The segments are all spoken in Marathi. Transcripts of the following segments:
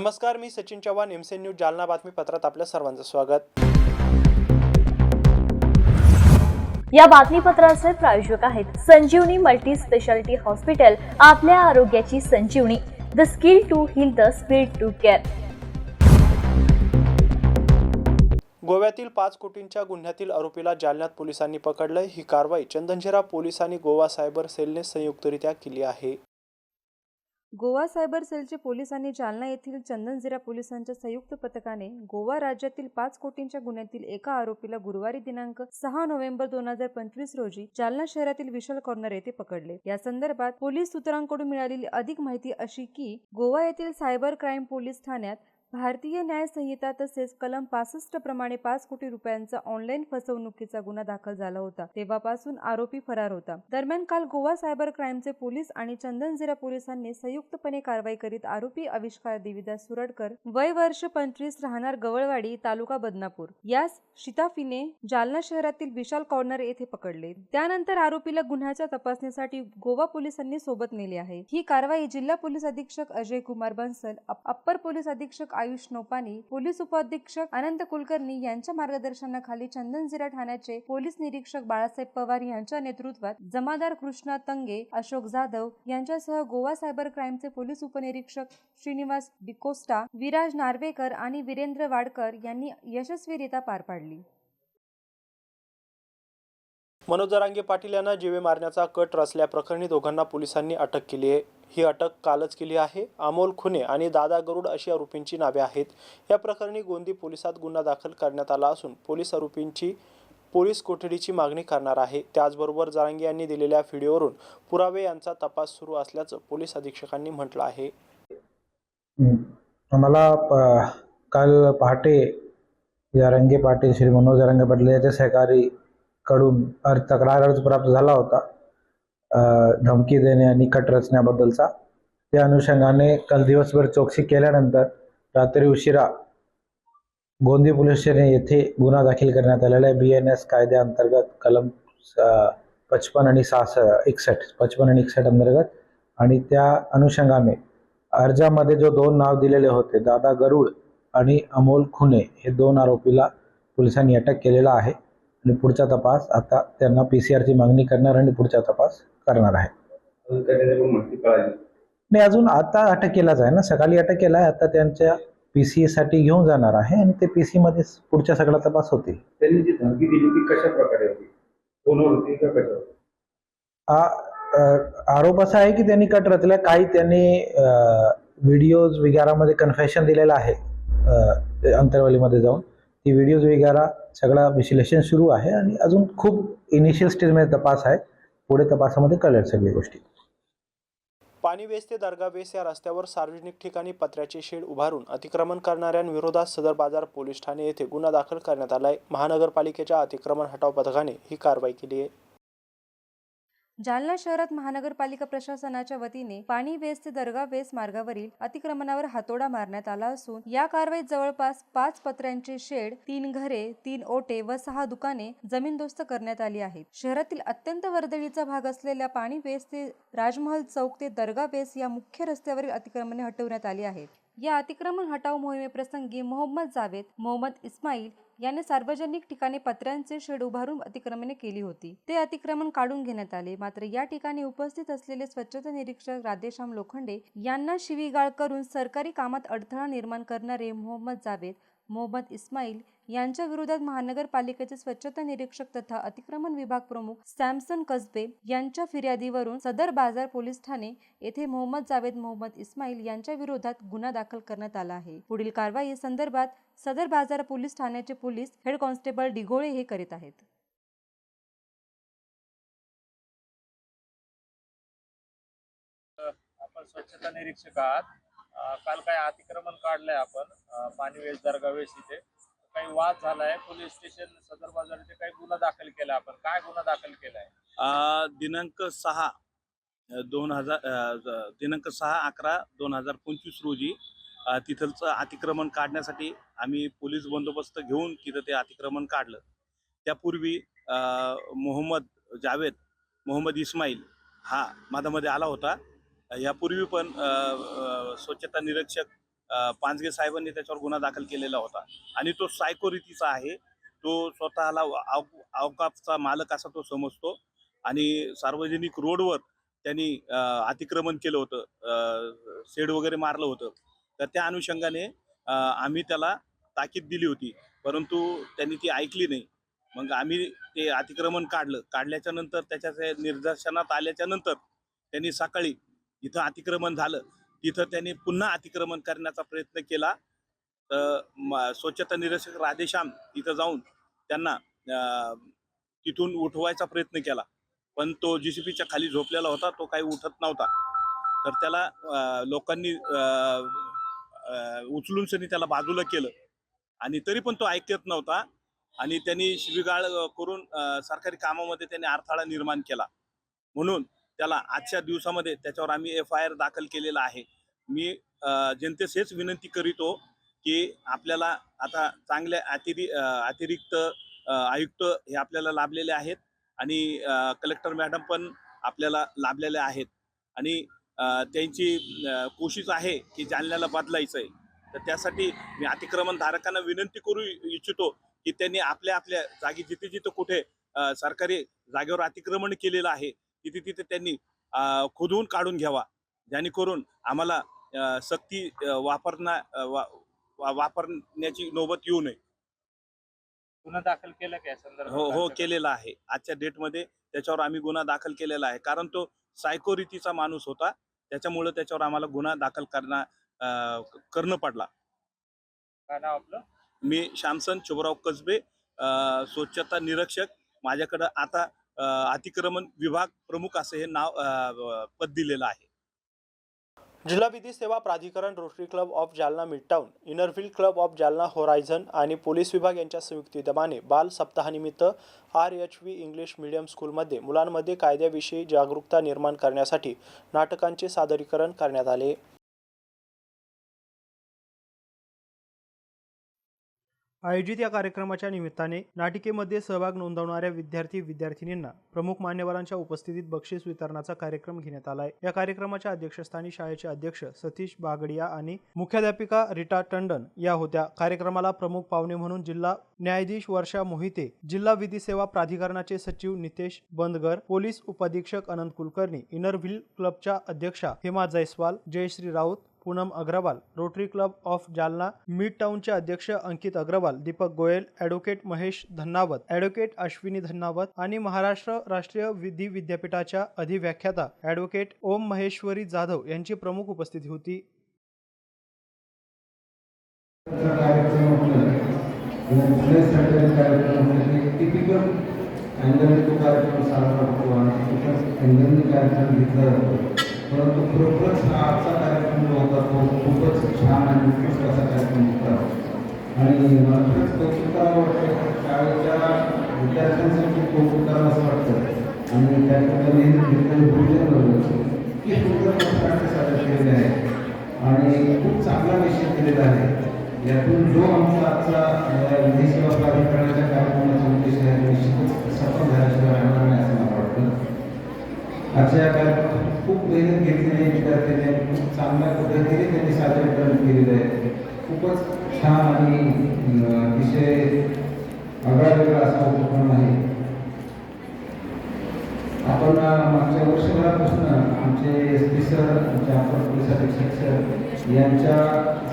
नमस्कार मी सचिन चव्हाण एमसेन न्यूज जालना बातमीपत्रात आपल्या सर्वांचं स्वागत. या बातमीपत्राचे प्रायोजक आहेत संजीवनी मल्टी स्पेशालिटी हॉस्पिटल आपल्या आरोग्याची Sanjeevani. The skill to heal the speed to care गोव्यातील पाच कोटींच्या गुन्ह्यातील आरोपीला जालन्यात पोलिसांनी पकडलं. ही कारवाई चंदनझिरा पोलीस आणि गोवा सायबर सेलने संयुक्तरित्या केली आहे. गोवा सायबर सेलचे पोलिसांनी जालना येथील चंदनझिरा पोलिसांच्या संयुक्त पथकाने गोवा राज्यातील पाच कोटींच्या गुन्ह्यातील एका आरोपीला गुरुवारी दिनांक सहा नोव्हेंबर दोन हजार पंचवीस रोजी जालना शहरातील विशाल कॉर्नर येथे पकडले. या संदर्भात पोलीस सूत्रांकडून मिळालेली अधिक माहिती अशी की गोवा येथील सायबर क्राईम पोलीस ठाण्यात भारतीय न्याय संहिता तसेच कलम पासष्ट प्रमाणे पाच कोटी रुपयांचा ऑनलाईन फसवणुकीचा गुन्हा दाखल झाला होता. तेव्हापासून आरोपी फरार होता. दरम्यान काल गोवा सायबर क्राईमचे पोलीस आणि चंदनझिरा पोलिसांनी संयुक्तपणे कारवाई करीत आरोपी आविष्कार देवीदास सुरडकर वय वर्ष पंचवीस राहणार गवळवाडी तालुका बदनापूर. यास शिताफीने जालना शहरातील विशाल कॉर्नर येथे पकडले. त्यानंतर आरोपीला गुन्ह्याच्या तपासणीसाठी गोवा पोलिसांनी सोबत नेले आहे. ही कारवाई जिल्हा पोलीस अधीक्षक अजय कुमार बन्सल अप- अप्पर पोलीस अधीक्षक आयुष नोपानी पोलीस उपअधीक्षक अनंत कुलकर्णी यांच्या मार्गदर्शनाखाली चंदनझिरा ठाण्याचे पोलीस निरीक्षक बाळासाहेब पवार यांच्या नेतृत्वात जमादार कृष्णा तंगे अशोक जाधव यांच्यासह गोवा सायबर क्राईमचे पोलीस उपनिरीक्षक श्रीनिवास डिकोस्टा विराज नार्वेकर आणि वीरेंद्र वाडकर यांनी यशस्वीरित्या पार पाडली. मनोज जरांगे पाटील यांना जीवे मारण्याचा कट रचल्याप्रकरणी दोघांना पोलिसांनी अटक केली आहे. ही अटक कालच केली आहे. अमोल खुने आणि दादा गरुड अशी आरोपींची नावे आहेत. या प्रकरणी गोंदी पोलिसात गुन्हा दाखल करण्यात आला असून पोलीस आरोपींची पोलीस कोठडीची मागणी करणार आहे. त्याचबरोबर जरांगे यांनी दिलेल्या व्हिडिओवरून पुरावे यांचा तपास सुरू असल्याचं पोलीस अधीक्षकांनी म्हटलं आहे. मला आम्हाला काल पहाटे जारंगे पाटील श्री मनोज जारंगे पाटील याच्या सहकारी कडून अर्ज तक्रार अर्ज प्राप्त झाला होता. धमकी देणे आणि कट रचण्याबद्दलचा. त्या अनुषंगाने काल दिवसभर चौकशी केल्यानंतर रात्री उशिरा गोंदी पोलीस स्टेशन येथे गुन्हा दाखल करण्यात आलेला आहे. बी एन एस कायद्याअंतर्गत कलम पचपन आणि सहासष्ट एकसठ पचपन आणि एकसठ अंतर्गत आणि त्या अनुषंगाने अर्जामध्ये जो दोन नाव दिलेले होते दादा गरुड आणि अमोल खुने हे दोन आरोपीला पोलिसांनी अटक केलेला आहे. आणि पुढचा तपास आता त्यांना पी सी आरची मागणी करणार आणि पुढचा तपास करणार आहे. नाही अजून आता अटक केलाच आहे ना. सकाळी अटक केला आहे. आता त्यांच्या पी सी साठी घेऊन जाणार आहे आणि ते पी सी मध्ये पुढचा सगळा तपास होतील. त्यांनी जी धमकी दिली ती कशा प्रकारे होती? फोनवर होती का कशावर? आ- अ, आरोप असा आहे की त्यांनी कट रचल्या. काही त्यांनी व्हिडिओज वगैरेमध्ये कन्फेशन दिलेलं आहे अंतरवालीमध्ये जाऊन. ती व्हिडिओज वगैरे सगळं विश्लेषण सुरू आहे आणि अजून खूप इनिशियल स्टेजमध्ये तपास आहे. पुढे तपासामध्ये कळेल सगळी गोष्टी. पाणी वेस ते दर्गा वेस या रस्त्यावर सार्वजनिक ठिकाणी पत्र्याचे शेड उभारून अतिक्रमण करणाऱ्यांविरोधात सदर बाजार पोलीस ठाणे येथे गुन्हा दाखल करण्यात आलाय. महानगरपालिकेच्या अतिक्रमण हटाव पथकाने ही कारवाई केली आहे. जालना शहरात महानगरपालिका प्रशासनाच्या वतीने पाणी वेस ते दर्गा वेस मार्गावरील अतिक्रमणावर हातोडा मारण्यात आला असून या कारवाईत जवळपास पाच पत्र्यांचे शेड तीन घरे तीन ओटे व सहा दुकाने जमीनदोस्त करण्यात आली आहेत. शहरातील अत्यंत वर्दळीचा भाग असलेल्या पाणी वेस ते राजमहल चौक ते दर्गा वेस या मुख्य रस्त्यावरील अतिक्रमणे हटवण्यात आली आहेत. या अतिक्रमण हटाव मोहिमेप्रसंगी मोहम्मद जावेद मोहम्मद इस्माईल याने सार्वजनिक ठिकाणी पत्र्यांचे शेड उभारून अतिक्रमणे केली होती. ते अतिक्रमण काढून घेण्यात आले. मात्र या ठिकाणी उपस्थित असलेले स्वच्छता निरीक्षक राधेश्याम लोखंडे यांना शिवीगाळ करून सरकारी कामात अडथळा निर्माण करणारे मोहम्मद जावेद मोहम्मद इस्माईल यांच्या विरोधात महानगरपालिकेचे स्वच्छता निरीक्षक तथा अतिक्रमण विभाग प्रमुख सॅमसन कसबे यांच्या फिर्यादीवरून सदर बाजार पोलीस ठाणे येथे मोहम्मद जावेद मोहम्मद इस्माईल यांच्या विरोधात गुन्हा दाखल करण्यात आला आहे. पुढील कारवाई संदर्भात सदर बाजार पोलीस ठाण्याचे पोलीस हेड कॉन्स्टेबल डिघोळे हे करीत आहेत. आपण स्वच्छता निरीक्षक आहात. काल काय अतिक्रमण काढलंय आपण पाणीवेश दर्गावेश इथे. काही वाद झालाय पोलीस स्टेशन सदर बाजार इथे काही गुन्हा दाखल केला आपण. काय गुन्हा दाखल केलाय? दिनांक सहा दोन हजार दिनांक सहा अकरा दोन हजार पंचवीस रोजी तिथलचं अतिक्रमण काढण्यासाठी आम्ही पोलीस बंदोबस्त घेऊन तिथं ते अतिक्रमण काढलं. त्यापूर्वी मोहम्मद जावेद मोहम्मद इस्माईल हा माझ्यामध्ये आला होता. यापूर्वी पण स्वच्छता निरीक्षक पांजगे साहेबांनी त्याच्यावर गुन्हा दाखल केलेला होता. आणि तो सायको रीतीचा आहे. तो स्वतःला आव अवकाफचा मालक असा तो समजतो. आणि सार्वजनिक रोडवर त्यांनी अतिक्रमण केलं होतं. शेड वगैरे मारलं होतं. तर त्या अनुषंगाने आम्ही त्याला ताकीद दिली होती. परंतु त्यांनी ती ऐकली नाही. मग आम्ही ते अतिक्रमण काढलं. काढल्याच्या नंतर त्याच्या निदर्शनात आल्याच्यानंतर त्यांनी सकाळी इथं अतिक्रमण झालं. तिथं त्यांनी पुन्हा अतिक्रमण करण्याचा प्रयत्न केला. तर स्वच्छता निरीक्षक राधेश्याम तिथं जाऊन त्यांना तिथून उठवायचा प्रयत्न केला. पण तो जीसीपीच्या खाली झोपलेला होता तो काही उठत नव्हता. तर त्याला लोकांनी उचलून सनी त्याला बाजूला केलं. आणि तरी पण तो ऐकत नव्हता. आणि त्यांनी शिवीगाळ करून सरकारी कामामध्ये त्यांनी अडथळा निर्माण केला. म्हणून त्याला आजच्या दिवसामध्ये त्याच्यावर आम्ही एफ आय आर दाखल केलेला आहे. मी जनतेस हेच विनंती करीतो की आपल्याला आता चांगल्या अतिरि अतिरिक्त आयुक्त हे आपल्याला लाभलेले आहेत आणि कलेक्टर मॅडम पण आपल्याला लाभलेले आहेत. आणि त्यांची कोशिश आहे की जालन्याला बदलायचं आहे तर त्यासाठी मी अतिक्रमणधारकांना विनंती करू इच्छितो की त्यांनी आपल्या आपल्या जागी जिथे जिथे कुठे सरकारी जागेवर अतिक्रमण केलेलं आहे तिथे तिथे त्यांनी खोदून काढून घ्यावा. जेणेकरून आम्हाला सक्ती वापरणा वा- वा- वापरण्याची नौबत येऊ नये. गुन्हा दाखल केला काय संदर्भात? हो हो? केलेला आहे. आजच्या डेटमध्ये त्याच्यावर आम्ही गुन्हा दाखल केलेला आहे. कारण तो सायको रीतीचा माणूस होता. त्याच्यामुळे त्याच्यावर आम्हाला गुन्हा दाखल करणं करणं पडला. काय नाव आपलं? मी श्यामसन शुभराव कसबे स्वच्छता निरीक्षक. माझ्याकडं आता अतिक्रमण विभाग प्रमुख असं हे नाव पद दिलेलं आहे. जिल्हा विधी सेवा प्राधिकरण Rotary Club of Jalna Midtown Inner Wheel Club of Jalna Horizon आणि पोलीस विभाग यांच्या संयुक्त दमाने बाल सप्ताहानिमित्त R H V English medium स्कूलमध्ये मुलांमध्ये कायद्याविषयी जागरूकता निर्माण करण्यासाठी नाटकांचे सादरीकरण करण्यात आले. आयोजित या कार्यक्रमाच्या निमित्ताने नाटिकेमध्ये सहभाग नोंदवणाऱ्या विद्यार्थी विद्यार्थिनींना प्रमुख मान्यवरांच्या उपस्थितीत बक्षीस वितरणाचा कार्यक्रम घेण्यात आलाय. या कार्यक्रमाच्या अध्यक्षस्थानी शाळेचे अध्यक्ष सतीश बागडिया आणि मुख्याध्यापिका रिटा टंडन या होत्या. कार्यक्रमाला प्रमुख पाहुणे म्हणून जिल्हा न्यायाधीश वर्षा मोहिते जिल्हा विधी सेवा प्राधिकरणाचे सचिव नितेश बंदगर पोलीस उपाधीक्षक अनंत कुलकर्णी इनर व्हील क्लबच्या अध्यक्षा Hema Jaiswal Jayashree Raut Poonam Agarwal Rotary Club of Jalna Mid टाउनचे अध्यक्ष अंकित अग्रवाल दीपक गोयल ॲडव्होकेट महेश धन्नावत ॲडव्होकेट अश्विनी धन्नावत आणि महाराष्ट्र राष्ट्रीय विधी विद्यापीठाच्या अधिव्याख्याता ॲडव्होकेट ओम महेश्वरी जाधव यांची प्रमुख उपस्थिती होती. कार्यक्रम साजरा होतो आणि कार्यक्रम घेतला जातो परंतु खरोखरच हा आजचा कार्यक्रम जो होता तो खूपच छान आणि उत्कृष्ट असा कार्यक्रम होता. आणि मला खरंच कौतुक करावं वाटतं शाळेच्या विद्यार्थ्यांसाठी कौतुक करावं असं वाटतं आणि त्या ठिकाणी भोजन की सुंदर प्रकारे सादर केलेले आहे. आणि खूप चांगला विषय केलेला आहे. यातून जो आमचा आजचा अ, विधी सेवा प्राधिकरणाच्या कार्यक्रमाचा उद्देश आहे निश्चितच सफल झाल्याशिवाय राहणार नाही असं मला वाटतं. आजच्या या कार्यक्रमात खूप मेहनत घेतलेली आहे विद्यार्थ्यांनी खूप चांगल्या पद्धतीने त्यांनी सादरीकरण केलेलं आहे खूपच छान आणि अ, अतिशय आगळा वेगळा असा उपक्रम आहे. आपण मागच्या वर्षभरापासून आमचे एस पी सर आमचे अपर पोलीस अधीक्षक सर यांच्या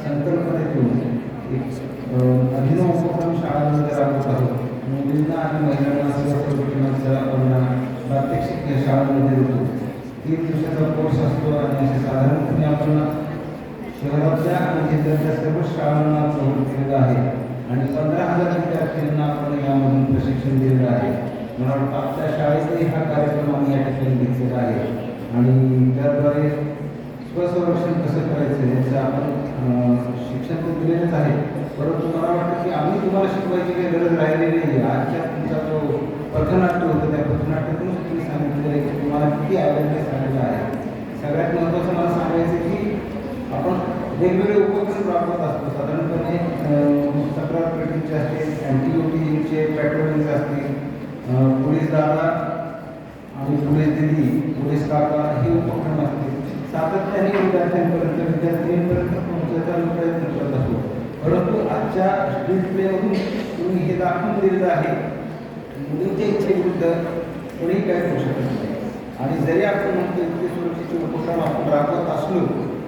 संकल्पनेतून एक अभिनव उपक्रम शाळांमध्ये राबवत आहोत. मुलींना आणि महिलांना सर्व प्रवृत्तींचा आपण प्रात्यक्षिक शाळांमध्ये देतो. तीन दिवसाचा कोर्स असतो आणि साधारणपणे आपण शहरातल्या आणि जिल्ह्यातल्या सर्व शाळांना प्रवृत्त केलेलं आहे. आणि पंधरा हजार विद्यार्थ्यांना आपण यामधून प्रशिक्षण दिलेलं आहे. मला वाटतं आपल्या शाळेतही हा कार्यक्रम आम्ही या ठिकाणी घेतलेला आहे. आणि त्याद्वारे स्वसंरक्षण कसं करायचं याचं आपण शिक्षण तर दिलेलंच आहे. परंतु मला वाटतं की आम्ही तुम्हाला शिकवायची काही गरज राहिलेली नाही. आजच्या तुमचा जो पथनाट्य होतं त्या पथनाट्यातून की किती अवेअरनेस आलेला आहे. सगळ्यात महत्त्वाचं मला सांगायचं की आपण वेगवेगळे उपक्रम राबवत असतो. साधारणपणे तक्रार पेटीचे असतील अँटी पॅट्रोलिंगचे असतील पोलीस दादा आणि पोलीस दिदी पोलीस काका हे उपक्रम असतील. सातत्याने विद्यार्थ्यांपर्यंत विद्यार्थ्यांपर्यंत पोहोचायचा पोहोचण्याचा प्रयत्न करत असतो. परंतु आजच्या स्ट्रीट प्लेमधून तुम्ही हे दाखवून दिलेलं आहे. मुलींच्या इच्छेविरुद्ध कोणी काय करू शकत नाही. आणि जरी आपण म्हणतो इतके सुरक्षेचे उपक्रम आपण राबवत असलो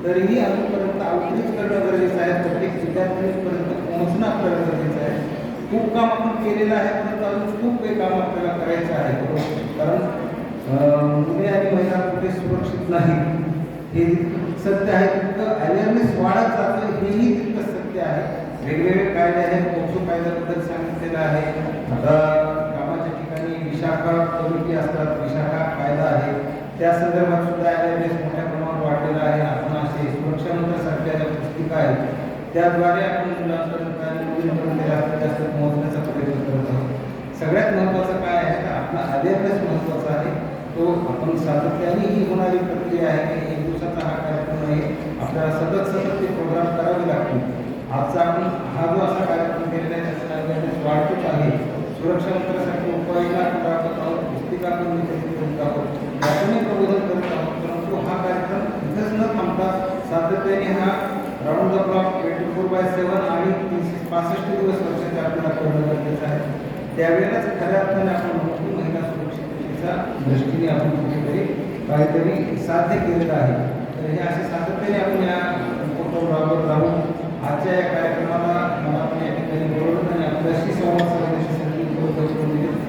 तरीही अजूनपर्यंत आउटरीच करणं गरजेचं आहे. प्रत्येक विद्यार्थ्यांपर्यंत पोहोचणं आपल्याला गरजेचं आहे. खूप काम आपण केलेलं आहे परंतु अजून खूप काही काम आपल्याला करायचं आहे. कारण मुले आणि महिला कुठे सुरक्षित नाही हे सत्य आहे. तितकं अवेअरनेस वाढत जातं हेही तितकं सत्य आहे. वेगवेगळे कायदे आहेत पोक्सो कायद्याबद्दल सांगितलेलं आहे. आता कामाच्या ठिकाणी विशाखा कमिटी असतात. विशाखा कायदा आहे. त्या संदर्भात सुद्धा अवेअरनेस मोठ्या प्रमाणात वाढलेला आहे. आपण असे सुरक्षा मंत्रासारख्या ज्या पुस्तिका आहेत, त्याद्वारे आपण मुलांपर्यंत जास्त पोहोचण्याचा प्रयत्न करत आहोत. सगळ्यात महत्त्वाचं काय आहे तर आपला अवेअरनेस महत्त्वाचा आहे. तो आपण सातत्याने ही होणारी प्रक्रिया आहे की एक दिवसाचा हा कार्यक्रम आहे. आपल्याला सतत सतत ते प्रोग्राम करावे लागतील. आजचा आपण हा जो असा कार्यक्रम केलेला आहे, त्याचा वाढतोच आहे. सुरक्षा मंत्रासाठी उपाययोजना करत आहोत पुस्तिका पण करत आहोत यातूनही प्रबोधन करत आहोत परंतु हा कार्यक्रम इथंच न थांबता सातत्याने हा round the clock twenty four by seven आणि तीनशे पासष्ट दिवस वर्षाचे आपल्याला करणं गरजेचं आहे. त्यावेळेलाच खऱ्या अर्थाने आपण म्हणतो की महिला सुरक्षिततेच्या दृष्टीने आपण कुठेतरी काहीतरी साध्य केलेलं आहे. तर हे असे सातत्याने आपण या उपक्रम राहून आजच्या या कार्यक्रमाला मला आपण या ठिकाणी बोलवलं आणि आपल्याशी संवाद साधण्याची संधी उपलब्ध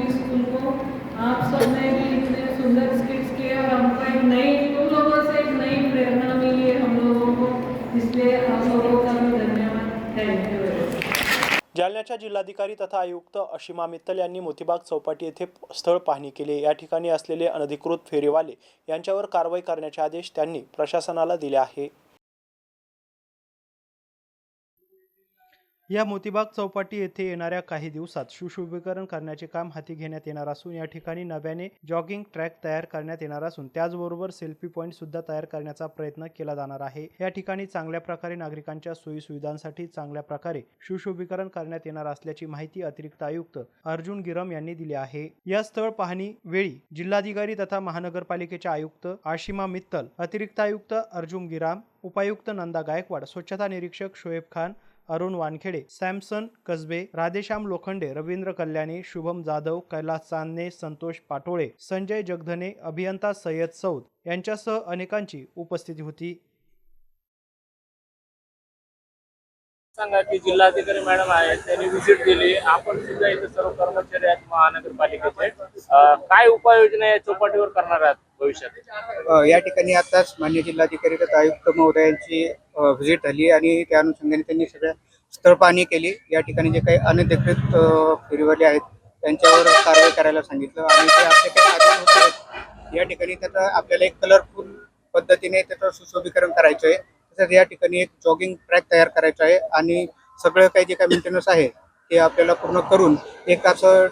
पूरी स्कूल को। आप सबने भी इतने सुंदर स्किट्स किए और हमको एक नई तुम लोगों से एक नई प्रेरणा मिली है हम लोगों को। इसलिए आप लोगों का भी धन्यवाद। थैंक यू जालन्याच्या जिल्हाधिकारी तथा आयुक्त अशिमा मित्तल यांनी मोतीबाग चौपाटी येथे स्थळ पाहणी केली. या ठिकाणी असलेले अनधिकृत फेरीवाले यांच्यावर कारवाई करण्याचे आदेश त्यांनी प्रशासनाला दिले आहे. या मोतीबाग चौपाटी येथे येणाऱ्या काही दिवसात सुशोभीकरण करण्याचे काम हाती घेण्यात येणार असून या ठिकाणी नव्याने जॉगिंग ट्रॅक तयार करण्यात येणार असून त्याचबरोबर सेल्फी पॉईंट सुद्धा तयार करण्याचा प्रयत्न केला जाणार आहे. या ठिकाणी चांगल्या प्रकारे नागरिकांच्या सोयी सुविधांसाठी चांगल्या प्रकारे सुशोभीकरण करण्यात येणार असल्याची माहिती अतिरिक्त आयुक्त अर्जुन गिरम यांनी दिली आहे. या स्थळ पाहणी वेळी जिल्हाधिकारी तथा महानगरपालिकेचे आयुक्त आशिमा मित्तल अतिरिक्त आयुक्त अर्जुन गिराम उपायुक्त नंदा गायकवाड स्वच्छता निरीक्षक शोएब खान अरुण वानखेडे सॅमसन कसबे राधेश्याम लोखंडे रवींद्र कल्याणी शुभम जाधव कैलास चांदणे संतोष पाटोळे संजय जगधने अभियंता सय्यद सौद यांच्यासह अनेकांची उपस्थिती होती. सांगा की जिल्हाधिकारी मॅडम आहेत त्यांनी व्हिजिट दिली आपण सुद्धा इथे सर्व कर्मचारी आहेत महानगरपालिकेचे. काय उपाययोजना या चौपाटीवर करणार आहात? भविष्यात. या ठिकाणी आताच मान्य जिल्हाधिकारी तथा आयुक्त महोदयांची व्हिजिट झाली आणि त्या अनुषंगाने त्यांनी सगळ्या स्थळ पाहणी केली. या ठिकाणी जे काही अनधिकृत फेरीवाले आहेत त्यांच्यावर कारवाई करायला सांगितलं आणि ते आपले काही आदेश आहेत. या ठिकाणी त्याचा आपल्याला एक कलरफुल पद्धतीने त्याचं सुशोभीकरण करायचं आहे. तसंच या ठिकाणी एक जॉगिंग ट्रॅक तयार करायचा आहे आणि सगळं काही जे काही मेंटेनन्स आहे ते आपल्याला पूर्ण करून एक असं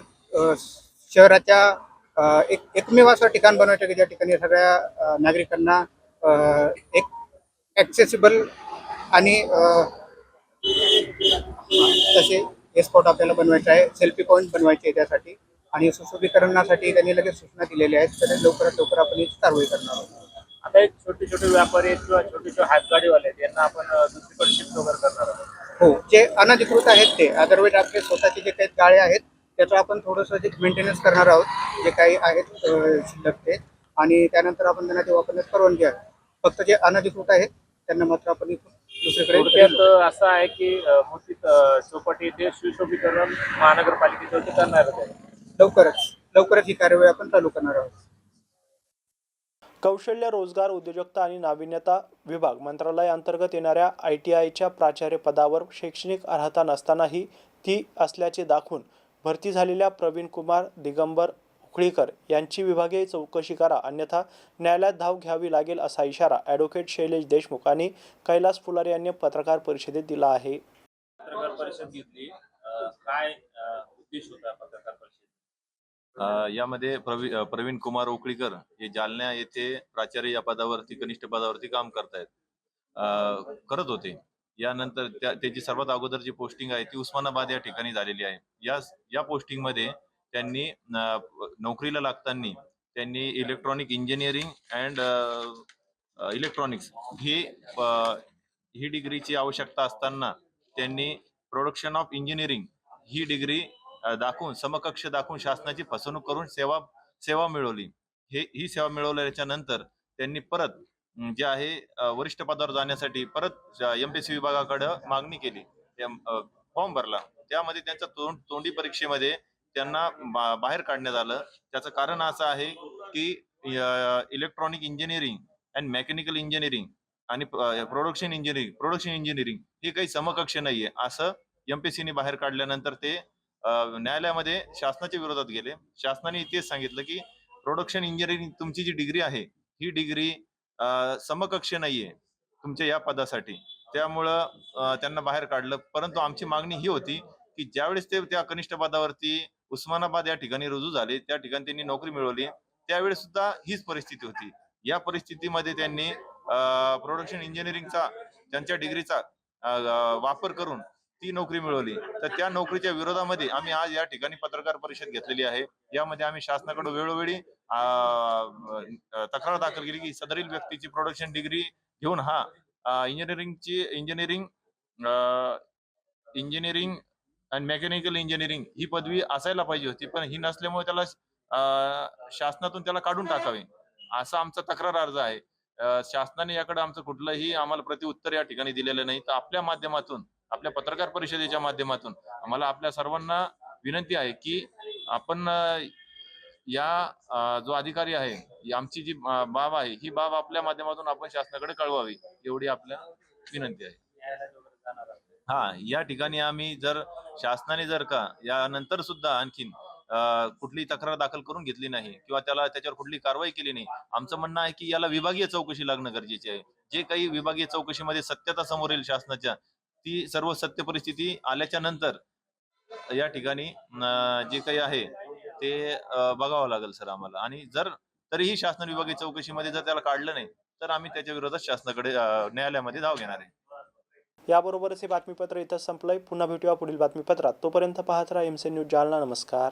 शहराच्या एक एकमेव असं ठिकाण बनवायचं की ज्या ठिकाणी सगळ्या नागरिकांना एक ॲक्सेसिबल आणि तसे हे स्पॉट आपल्याला बनवायचे आहे. सेल्फी पॉईंट बनवायचे आहे त्यासाठी. आणि सुशोभीकरणासाठी त्यांनी लगेच सूचना दिलेल्या आहेत. तर लवकरात लवकर आपण कारवाई करणार आहोत. आता एक छोटे छोटे व्यापारी आहेत किंवा छोटे छोटे हातगाडीवाले आहेत यांना आपण दुसरीकडे शिफ्ट वगैरे करणार आहोत. हो. जे अनधिकृत आहेत ते. अदरवाईज आपले स्वतःचे जे काही गाळे आहेत त्याचं आपण थोडंसं जे मेंटेनन्स करणार आहोत जे काही आहेत शिल्लक ते आणि त्यानंतर आपण त्यांना ते वापरण्यास परवानगी आहे. फक्त जे अनधिकृत आहेत त्यांना मात्र आपण दुसरीकडे असं आहे की मोठी चौपाटी इथे सुशोभीकरण महानगरपालिकेच्या करणार लवकरच लवकरच ही कार्यवाही आपण चालू करणार आहोत. कौशल्य रोजगार उद्योजकता आणि नाविन्यता विभाग मंत्रालय अंतर्गत येणाऱ्या आय टी आयच्या प्राचार्य पदावर शैक्षणिक अर्हता नसतानाही ती असल्याचे दाखवून भरती झालेल्या प्रवीण कुमार दिगंबर उखळीकर यांची विभागीय चौकशी करा. अन्यथा न्यायालयात धाव घ्यावी लागेल असा इशारा ॲडव्होकेट शैलेश देशमुख आणि कैलास फुलारे यांनी पत्रकार परिषदेत दिला आहे. पत्रकार परिषद घेतली. काय उद्देश होता पत्रकार परिषद यामध्ये प्रवीण कुमार ओकळीकर हे जालना येथे प्राचार्य या पदावरती कनिष्ठ पदावरती काम करतायत. अ, करत होते. यानंतर त्या त्याची सर्वात अगोदर जी पोस्टिंग आहे ती उस्मानाबाद या ठिकाणी झालेली आहे. या या पोस्टिंगमध्ये त्यांनी नोकरीला लागताना त्यांनी इलेक्ट्रॉनिक इंजिनिअरिंग अँड इलेक्ट्रॉनिक्स ही ही डिग्रीची आवश्यकता असताना त्यांनी प्रोडक्शन ऑफ इंजिनिअरिंग ही डिग्री दाखवून समकक्ष दाखवून शासनाची फसवणूक करून सेवा सेवा मिळवली. हे ही सेवा मिळवल्याच्या नंतर त्यांनी परत जे आहे वरिष्ठ पदावर जाण्यासाठी परत एमपीएससी विभागाकडे मागणी केली फॉर्म भरला. त्यामध्ये त्यांच्या तोंड तोंडी परीक्षेमध्ये त्यांना बाहेर काढण्यात आलं. त्याचं कारण असं आहे की electronic engineering and mechanical engineering आणि प्रोडक्शन इंजिनिअरिंग प्रोडक्शन इंजिनिअरिंग हे काही समकक्ष नाहीये. असं एमपीसीने बाहेर काढल्यानंतर ते न्यायालयामध्ये शासनाच्या विरोधात गेले. शासनाने तेच सांगितलं की प्रोडक्शन इंजिनिअरिंग तुमची जी डिग्री आहे ही डिग्री समकक्ष नाहीये तुमच्या या पदासाठी. त्यामुळं त्यांना बाहेर काढलं. परंतु आमची मागणी ही होती की ज्यावेळेस ते त्या कनिष्ठ पदावरती उस्मानाबाद या ठिकाणी रुजू झाले त्या ठिकाणी त्यांनी नोकरी मिळवली त्यावेळेस सुद्धा हीच परिस्थिती होती. या परिस्थितीमध्ये त्यांनी प्रोडक्शन इंजिनिअरिंगचा त्यांच्या डिग्रीचा वापर करून ती नोकरी मिळवली. तर त्या नोकरीच्या विरोधामध्ये आम्ही आज या ठिकाणी पत्रकार परिषद घेतलेली आहे. यामध्ये आम्ही शासनाकडे वेळोवेळी तक्रार दाखल केली की सदरील व्यक्तीची प्रोडक्शन डिग्री घेऊन हा इंजिनिअरिंगची इंजिनिअरिंग इंजिनिअरिंग आणि मेकॅनिकल इंजिनिअरिंग ही पदवी असायला पाहिजे होती. पण ही नसल्यामुळे त्याला अ, शासनातून त्याला काढून टाकावे. असा आमचा तक्रार अर्ज आहे. शासनाने याकडे आमचं कुठलंही आम्हाला प्रतिउत्तर या ठिकाणी दिलेलं नाही. तर आपल्या माध्यमातून आपल्या पत्रकार परिषदेच्या माध्यमातून. आम्हाला आपल्या सर्वांना विनंती आहे की आपण या जो अधिकारी आहे आमची जी बाब आहे ही बाब आपल्या माध्यमातून आपण शासनाकडे कळवावी एवढी आपल्या विनंती आहे. हा या ठिकाणी आम्ही जर शासनाने जर का यानंतर सुद्धा आणखीन कुठली तक्रार दाखल करून घेतली नाही किंवा त्याला त्याच्यावर कुठली कारवाई केली नाही आमचं म्हणणं आहे की याला विभागीय चौकशी लागणं गरजेचे आहे. जे काही विभागीय चौकशीमध्ये सत्यता समोर येईल शासनाच्या ती सर्व सत्य परिस्थिती आल्याच्यानंतर या ठिकाणी जे काही आहे ते बघावं लागेल सर आम्हाला. आणि जर तरीही शासन विभागीय चौकशीमध्ये जर त्याला काढलं नाही तर आम्ही त्याच्या विरोधात शासनाकडे न्यायालयामध्ये धाव घेणार आहे. याबरोबरच हे बातमीपत्र इथं संपलंय. पुन्हा भेटूया पुढील बातमीपत्रात. तोपर्यंत पाहत राहा एमसी न्यूज जालना. नमस्कार.